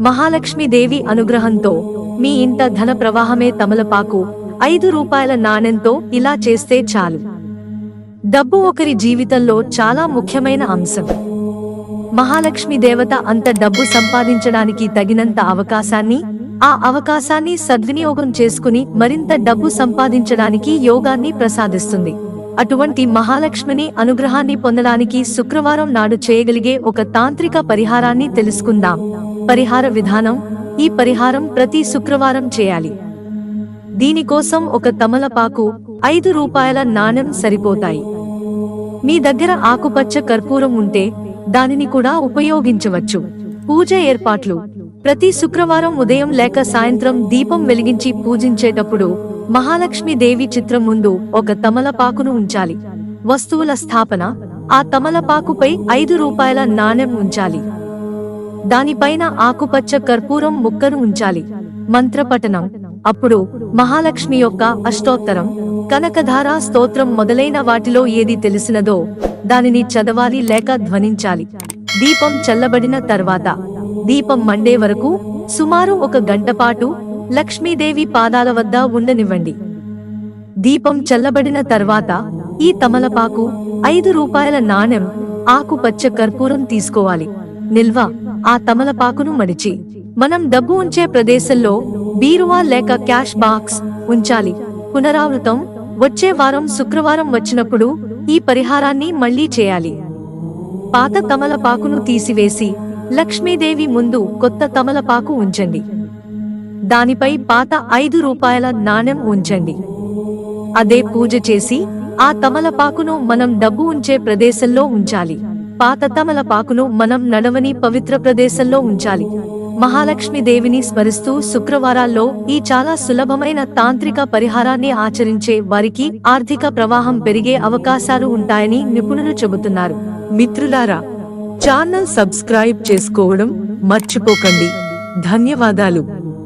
మహాలక్ష్మీదేవి అనుగ్రహంతో మీ ఇంట ధన ప్రవాహమే తమలపాకు ఐదు రూపాయల నాణెంతో ఇలా చేస్తే చాలు. డబ్బు ఒకరి జీవితంలో చాలా ముఖ్యమైన అంశం. మహాలక్ష్మి దేవత అంత డబ్బు సంపాదించడానికి తగినంత అవకాశాన్ని ఆ అవకాశాన్ని సద్వినియోగం చేసుకుని మరింత డబ్బు సంపాదించడానికి యోగాన్ని ప్రసాదిస్తుంది. అటువంటి మహాలక్ష్మిని అనుగ్రహాన్ని పొందడానికి శుక్రవారం నాడు చేయగలిగే ఒక తాంత్రిక పరిహారాన్ని తెలుసుకుందాం. పరిహార విధానం ఈ పరిహారం ప్రతి శుక్రవారం చేయాలి. దీనికోసం ఒక తమలపాకు ఐదు రూపాయల నాణెం సరిపోతాయి. మీ దగ్గర ఆకుపచ్చ కర్పూరం ఉంటే దానిని కూడా ఉపయోగించవచ్చు. పూజ ఏర్పాట్లు. ప్రతి శుక్రవారం ఉదయం లేక సాయంత్రం దీపం వెలిగించి పూజించేటప్పుడు మహాలక్ష్మి దేవి చిత్రం ముందు ఒక తమలపాకును ఉంచాలి. వస్తువుల స్థాపన. ఆ తమలపాకుపై ఐదు రూపాయల నాణెం ఉంచాలి. దానిపైన ఆకుపచ్చ కర్పూరం ముక్కను ఉంచాలి. మంత్రపఠనం. అప్పుడు మహాలక్ష్మి యొక్క అష్టోత్తరం కనకధార స్తోత్రం మొదలైన వాటిలో ఏది తెలిసినదో దానిని చదవాలి లేక ధ్వనించాలి. దీపం చల్లబడిన తర్వాత దీపం మండే వరకు సుమారు ఒక గంట పాటు లక్ష్మీదేవి పాదాల వద్ద ఉండనివ్వండి. దీపం చల్లబడిన తర్వాత ఈ తమలపాకు ఐదు రూపాయల నాణెం ఆకుపచ్చ కర్పూరం తీసుకోవాలి. నిల్వ. ఆ తమలపాకును మడిచి మనం డబ్బు ఉంచే ప్రదేశంలో బీరువా లేక క్యాష్ బాక్స్ ఉంచాలి. పునరావృతం వచ్చే వారం శుక్రవారం వచ్చినప్పుడు ఈ పరిహారాన్ని మళ్ళీ చేయాలి. పాత తమలపాకును తీసివేసి లక్ష్మీదేవి ముందు కొత్త తమలపాకు ఉంచండి. దానిపై పాత ఐదు రూపాయల నాణెం ఉంచండి. అదే పూజ చేసి ఆ తమలపాకును మనం డబ్బు ఉంచే ప్రదేశంలో ఉంచాలి. పాత తమలపాకును మనం నడవని పవిత్ర ప్రదేశంలో ఉంచాలి. మహాలక్ష్మి దేవిని స్మరిస్తూ శుక్రవారాల్లో ఈ చాలా సులభమైన తాంత్రిక పరిహారాన్ని ఆచరించే వారికి ఆర్థిక ప్రవాహం పెరిగే అవకాశాలు ఉంటాయని నిపుణులు చెబుతున్నారు. మిత్రులారా ఛానల్ సబ్స్క్రైబ్ చేసుకోవడం మర్చిపోకండి. ధన్యవాదాలు.